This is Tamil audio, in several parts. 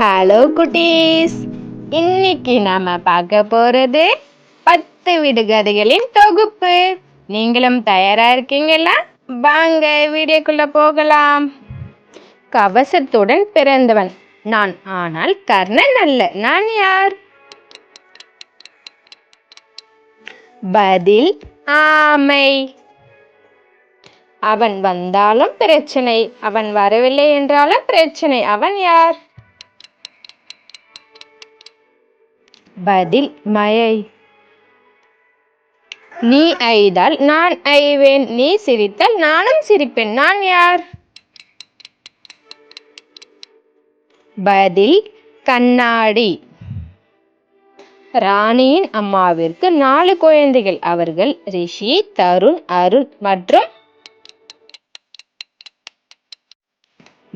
ஹலோ குட்டீஸ். இன்னைக்கு நாம பார்க்க போறது பத்து விடுகதைகளின் தொகுப்பு. நீங்களும் தயாரா இருக்கீங்களா? வாங்க வீடியோக்குள்ள போகலாம். கவசத்துடன் பிறந்தவன். நான் ஆனால் கர்ணன் அல்ல. நான் யார்? பதில் ஆமை. அவன் வந்தாலும் பிரச்சனை. அவன் வரவில்லை என்றாலும் பிரச்சனை. அவன் யார்? பதில் மழை நீ ஐதால் நான் ஐவேன் நீ சிரித்தால் நானும் சிரிப்பேன். நான் யார்? பதில் கண்ணாடி. ராணியின் அம்மாவிற்கு நாலு குழந்தைகள். அவர்கள் ரிஷி தருண் அருண் மற்றும்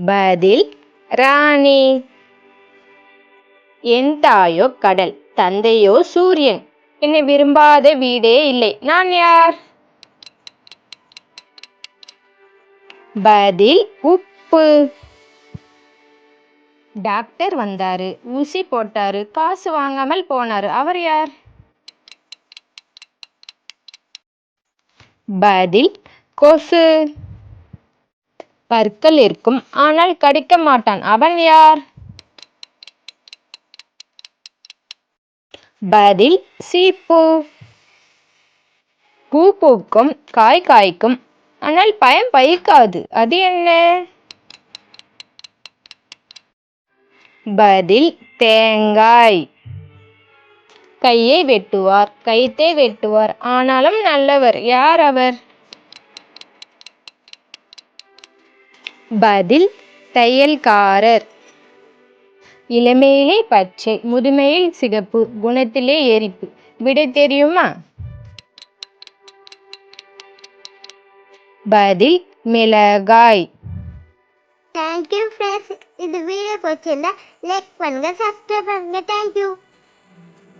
பதில் ராணி. என் தாயோ கடல். தந்தையோ சூரியன். என்னை விரும்பாத வீடே இல்லை. நான் யார்? பதில் உப்பு. டாக்டர் வந்தாரு. ஊசி போட்டாரு. காசு வாங்காமல் போனாரு. அவர் யார்? பதில் கொசு. பற்கள் இருக்கும். ஆனால் கடிக்க மாட்டான். அவன் யார்? பதில் சீப்பு பூ. பூக்கும் காய் காய்க்கும். ஆனால் பயம் பயிக்காது அது என்ன? பதில் தேங்காய். கையை வெட்டுவார் கைத்தை வெட்டுவார். ஆனாலும் நல்லவர். யார் அவர்? பதில் தையல்காரர். இளமையிலே பச்சை முதுமையில் சிகப்பு குணத்திலே எரிப்பு. விடை தெரியுமா? பதில் மிளகாய். தேங்க்யூ ஃப்ரெண்ட்ஸ் இந்த வீடியோ பிடிச்சிருந்தா லைக் பண்ணுங்க சப்ஸ்கிரைப் பண்ணுங்க. Thank you